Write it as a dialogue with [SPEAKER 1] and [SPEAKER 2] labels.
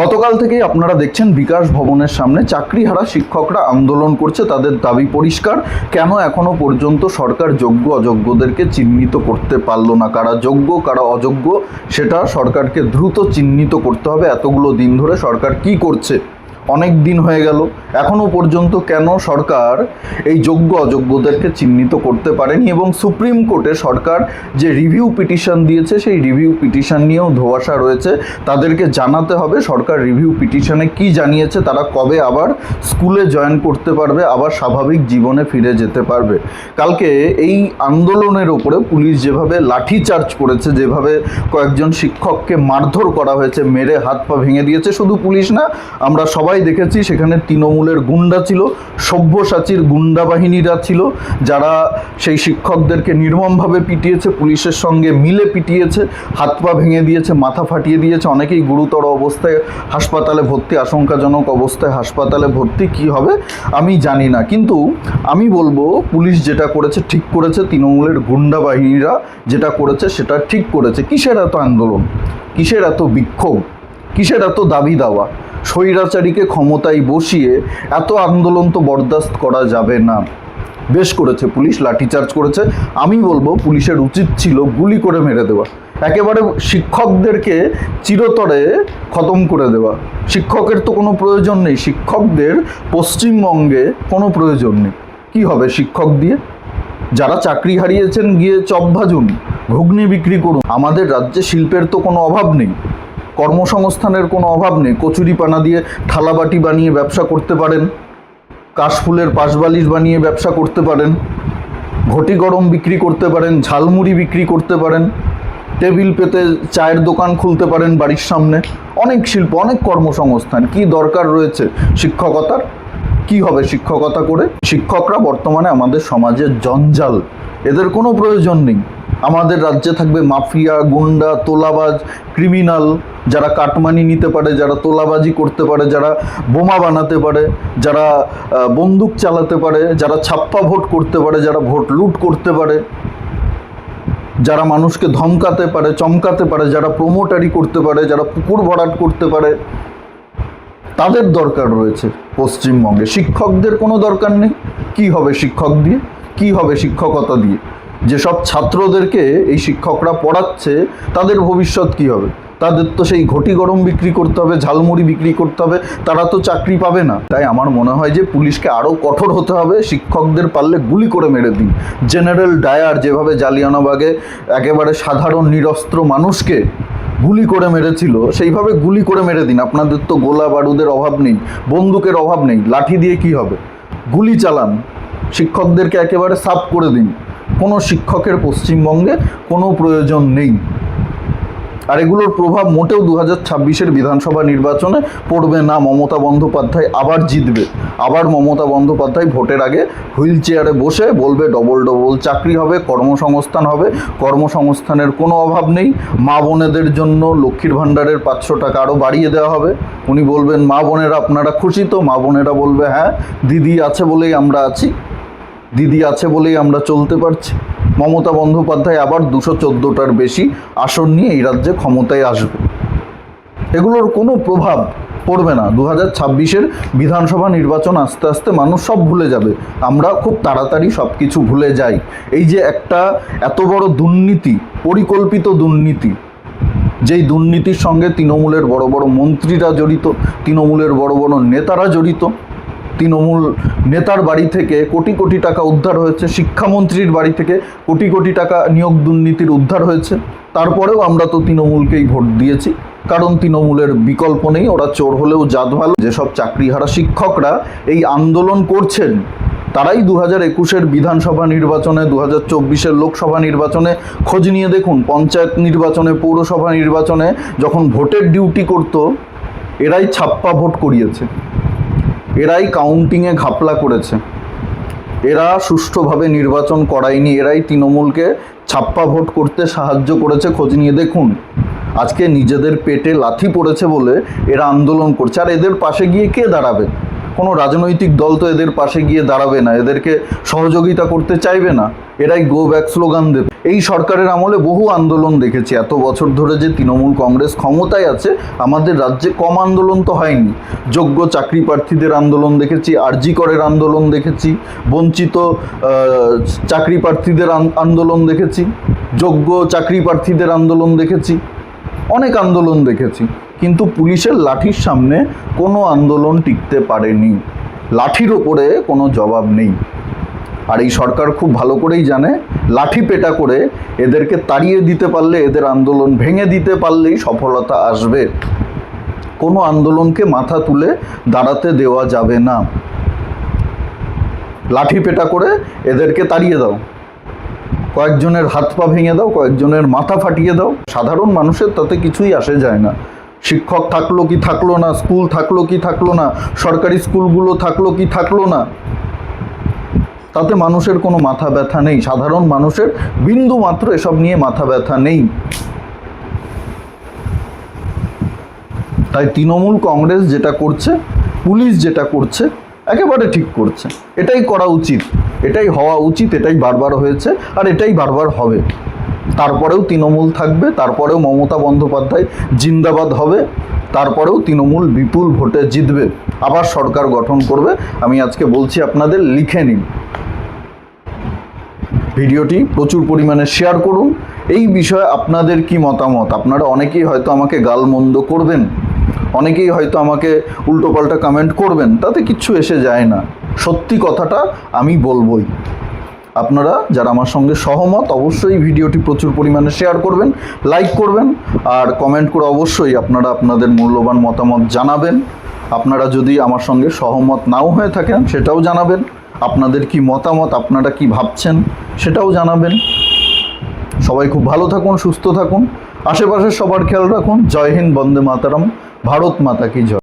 [SPEAKER 1] গতকাল থেকে আপনারা দেখছেন বিকাশ ভবনের সামনে চাকরি হারা শিক্ষকরা আন্দোলন করছে, তাদের দাবি পরিষ্কার। কেন এখনও পর্যন্ত সরকার যোগ্য অযোগ্যদেরকে চিহ্নিত করতে পারল না? কারা যোগ্য, কারা অযোগ্য, সেটা সরকারকে দ্রুত চিহ্নিত করতে হবে। এতগুলো দিন ধরে সরকার কি করছে? অনেক দিন হয়ে গেল, এখনও পর্যন্ত কেন সরকার এই যোগ্য অযোগ্যদেরকে চিহ্নিত করতে পারেনি এবং সুপ্রিম কোর্টে সরকার যে রিভিউ পিটিশন দিয়েছে, সেই রিভিউ পিটিশন নিয়েও ধোয়াশা রয়েছে। তাদেরকে জানাতে হবে সরকার রিভিউ পিটিশনে কি জানিয়েছে, তারা কবে আবার স্কুলে জয়েন করতে পারবে, আবার স্বাভাবিক জীবনে ফিরে যেতে পারবে। কালকে এই আন্দোলনের ওপরে পুলিশ যেভাবে লাঠি চার্জ করেছে, যেভাবে কয়েকজন শিক্ষককে মারধর করা হয়েছে, মেরে হাত পা ভেঙে দিয়েছে, শুধু পুলিশ না, আমরা সবাই দেখেছি, সেখানে তৃণমূলের গুন্ডা ছিল, সব্যসাচীর গুন্ডা বাহিনীরা ছিল, যারা সেই শিক্ষকদেরকে নির্মমভাবে পিটিয়েছে, পুলিশের সঙ্গে মিলে পিটিয়েছে, হাত পা ভেঙে দিয়েছে, মাথা ফাটিয়ে দিয়েছে, অনেকেই গুরুতর অবস্থায় হাসপাতালে ভর্তি, আশঙ্কাজনক অবস্থায় হাসপাতালে ভর্তি, কি হবে আমি জানি না। কিন্তু আমি বলব, পুলিশ যেটা করেছে ঠিক করেছে, তৃণমূলের গুন্ডা বাহিনীরা যেটা করেছে, সেটা ঠিক করেছে। কিসের এত আন্দোলন? কিসের এত বিক্ষোভ? কিসের এত দাবি দাওয়া? স্বৈরাচারীকে ক্ষমতায় বসিয়ে এত আন্দোলন তো বরদাস্ত করা যাবে না। বেশ করেছে পুলিশ, লাঠিচার্জ করেছে। আমি বলব পুলিশের উচিত ছিল গুলি করে মেরে দেওয়া। একেবারে শিক্ষকদেরকে চিরতরে খতম করে দেওয়া। শিক্ষকের তো কোনো প্রয়োজন নেই, শিক্ষকদের পশ্চিমবঙ্গে কোনো প্রয়োজন নেই। কী হবে শিক্ষক দিয়ে? যারা চাকরি হারিয়েছেন গিয়ে চপ ভাজুন, ঘুগনি বিক্রি করুন। আমাদের রাজ্যে শিল্পের তো কোনো অভাব নেই। কর্মসংস্থানের কোনো অভাব নেই। কচুরিপানা দিয়ে থালাবাটি বানিয়ে ব্যবসা করতে পারেন। কাশফুলের পাশবালিশ বানিয়ে ব্যবসা করতে পারেন। ঘটি গরম বিক্রি করতে পারেন, ঝালমুড়ি বিক্রি করতে পারেন। টেবিল পেতে চায়ের দোকান খুলতে পারেন বাড়ির সামনে। অনেক শিল্প, অনেক কর্মসংস্থান। কি দরকার রয়েছে শিক্ষকতার? কি হবে শিক্ষকতা করে? শিক্ষকরা বর্তমানে আমাদের সমাজের জঞ্জাল। এদের কোনো প্রয়োজন নেই। আমাদের রাজ্যে থাকবে মাফিয়া, গুন্ডা, তোলাবাজ ক্রিমিনাল যারা কাটমানি নিতে পারে, যারা তোলাবাজি করতে পারে, যারা বোমা বানাতে পারে, যারা বন্দুক চালাতে পারে, যারা ছাপ্পা ভোট করতে পারে, যারা ভোট লুট করতে পারে, যারা মানুষকে ধমকাতে পারে, চমকাতে পারে, যারা প্রমোটারি করতে পারে, যারা পুকুর ভরাট করতে পারে তাদের দরকার রয়েছে পশ্চিমবঙ্গে। শিক্ষকদের কোনো দরকার নেই। কি হবে শিক্ষক দিয়ে? কি হবে শিক্ষকতা দিয়ে? যেসব ছাত্রদেরকে এই শিক্ষকরা পড়াচ্ছে, তাদের ভবিষ্যৎ কি হবে? তাদের তো সেই ঘটি গরম বিক্রি করতে হবে, ঝালমুড়ি বিক্রি করতে হবে, তারা তো চাকরি পাবে না। তাই আমার মনে হয় যে পুলিশকে আরও কঠোর হতে হবে, শিক্ষকদের পারলে গুলি করে মেরে দিন। জেনারেল ডায়ার যেভাবে জালিয়ানাবাগে একেবারে সাধারণ নিরস্ত্র মানুষকে গুলি করে মেরেছিল, সেইভাবে গুলি করে মেরে দিন। আপনাদের তো গোলা বারুদের অভাব নেই, বন্দুকের অভাব নেই, লাঠি দিয়ে কি হবে? গুলি চালান, শিক্ষকদেরকে একেবারে সাফ করে দিন। কোনো শিক্ষকের পশ্চিমবঙ্গে কোনো প্রয়োজন নেই। আর এগুলোর প্রভাব মোটেও দু হাজার ছাব্বিশের বিধানসভা নির্বাচনে পড়বে না। মমতা বন্দ্যোপাধ্যায় আবার জিতবে। আবার মমতা বন্দ্যোপাধ্যায় ভোটের আগে হুইল চেয়ারে বসে বলবে, ডবল ডবল চাকরি হবে, কর্মসংস্থান হবে। কর্মসংস্থানের কোনো অভাব নেই। মা বোনেদের জন্য লক্ষ্মীর ভাণ্ডারের পাঁচশো টাকা আরও বাড়িয়ে দেওয়া হবে। উনি বলবেন, মা বোনেরা আপনারা খুশি তো? মা বোনেরা বলবে হ্যাঁ দিদি আছে বলেই আমরা আছি। দিদি আছে বলেই আমরা চলতে পারছি। মমতা বন্দ্যোপাধ্যায় আবার দুশো চোদ্দোটার বেশি আসন নিয়ে এই রাজ্যে ক্ষমতায় আসবে। এগুলোর কোনো প্রভাব পড়বে না। দু হাজার ছাব্বিশের বিধানসভা নির্বাচন আস্তে আস্তে মানুষ সব ভুলে যাবে। আমরা খুব তাড়াতাড়ি সব কিছু ভুলে যাই। এই যে একটা এত বড় দুর্নীতি, পরিকল্পিত দুর্নীতি, যেই দুর্নীতির সঙ্গে তৃণমূলের বড় বড় মন্ত্রীরা জড়িত, তৃণমূলের বড় বড় নেতারা জড়িত তৃণমূল নেতার বাড়ি থেকে কোটি কোটি টাকা উদ্ধার হয়েছে, শিক্ষামন্ত্রীর বাড়ি থেকে কোটি কোটি টাকা নিয়োগ দুর্নীতির উদ্ধার হয়েছে। তারপরেও আমরা তো তৃণমূলকেই ভোট দিয়েছি, কারণ তৃণমূলের বিকল্প নেই, ওরা চোর হলেও জাত ভালো। যেসব চাকরিহারা শিক্ষকরা এই আন্দোলন করছেন, তারাই দু হাজার একুশের বিধানসভা নির্বাচনে দু হাজার চব্বিশের লোকসভা নির্বাচনে খোঁজ নিয়ে দেখুন, পঞ্চায়েত নির্বাচনে, পৌরসভা নির্বাচনে যখন ভোটের ডিউটি করতো, এরাই ছাপ্পা ভোট করিয়েছে। এরাই কাউন্টিংয়ে ঘাপলা করেছে। এরা সুষ্ঠুভাবে নির্বাচন করায়নি, এরাই তৃণমূলকে ছাপ্পা ভোট করতে সাহায্য করেছে। খোঁজ নিয়ে দেখুন, আজকে নিজেদের পেটে লাথি পড়েছে বলে এরা আন্দোলন করছে। আর এদের পাশে গিয়ে কে দাঁড়াবে? কোনো রাজনৈতিক দল তো এদের পাশে গিয়ে দাঁড়াবে না, এদেরকে সহযোগিতা করতে চাইবে না। এরাই গো ব্যাক স্লোগান দেবে। এই সরকারের আমলে বহু আন্দোলন দেখেছি। এত বছর ধরে যে তৃণমূল কংগ্রেস ক্ষমতায় আছে, আমাদের রাজ্যে কম আন্দোলন তো হয়নি। যোগ্য চাকরি প্রার্থীদের আন্দোলন দেখেছি, আরজি করের আন্দোলন দেখেছি, বঞ্চিত চাকরি প্রার্থীদের আন্দোলন দেখেছি, যোগ্য চাকরি প্রার্থীদের আন্দোলন দেখেছি, অনেক আন্দোলন দেখেছি। কিন্তু পুলিশের লাঠির সামনে কোনো আন্দোলন টিকতে পারেনি। লাঠির ওপরে কোনো জবাব নেই। আর এই সরকার খুব ভালো করেই জানে, লাঠি পেটা করে এদেরকে তাড়িয়ে দিতে পারলে, এদের আন্দোলন ভেঙে দিতে পারলেই সফলতা আসবে। কোনো আন্দোলনকে মাথা তুলে দাঁড়াতে দেওয়া যাবে না। লাঠি পেটা করে এদেরকে তাড়িয়ে দাও। কয়েকজনের হাত পা ভেঙে দাও, কয়েকজনের মাথা ফাটিয়ে দাও। সাধারণ মানুষের তাতে কিছুই আসে যায় না। শিক্ষক থাকল কি থাকল না, স্কুল থাকল কি থাকল না, সরকারি স্কুলগুলো থাকল কি থাকল না তাতে মানুষের কোনো মাথা ব্যথা নেই। সাধারণ মানুষের বিন্দু মাত্র এসব নিয়ে মাথা ব্যথা নেই। তাই তৃণমূল কংগ্রেস যেটা করছে, পুলিশ যেটা করছে, একেবারে ঠিক করছে। এটাই করা উচিত। এটাই হওয়া উচিত, এটাই বারবার হয়েছে, আর এটাই বারবার হবে। তারপরেও তৃণমূল থাকবে, তারপরেও মমতা বন্দ্যোপাধ্যায় জিন্দাবাদ হবে, তারপরেও তৃণমূল বিপুল ভোটে জিতবে। আবার সরকার গঠন করবে। আমি আজকে বলছি আপনাদের লিখে নিন। ভিডিওটি প্রচুর পরিমাণে শেয়ার করুন। এই বিষয়ে আপনাদের কি মতামত? আপনারা অনেকেই হয়তো আমাকে গালমন্দ করবেন, অনেকেই হয়তো আমাকে উল্টোপাল্টা কমেন্ট করবেন, তাতে কিচ্ছু এসে যায় না। সত্যি কথাটা আমি বলবই। আপনারা যারা আমার সঙ্গে সহমত, অবশ্যই ভিডিওটি প্রচুর পরিমাণে শেয়ার করবেন লাইক করবেন, আর কমেন্ট করে অবশ্যই আপনারা আপনাদের মূল্যবান মতামত জানাবেন। আপনারা যদি আমার সঙ্গে সহমত নাও হয়ে থাকেন, সেটাও জানাবেন। আপনাদের কি মতামত, আপনারা কি ভাবছেন, সেটাও জানাবেন। সবাই খুব ভালো থাকুন, সুস্থ থাকুন। আশেপাশের সবার খেয়াল রাখুন। জয় হিন্দ, বন্দে মাতারাম। ভারত মাতা কি জয়।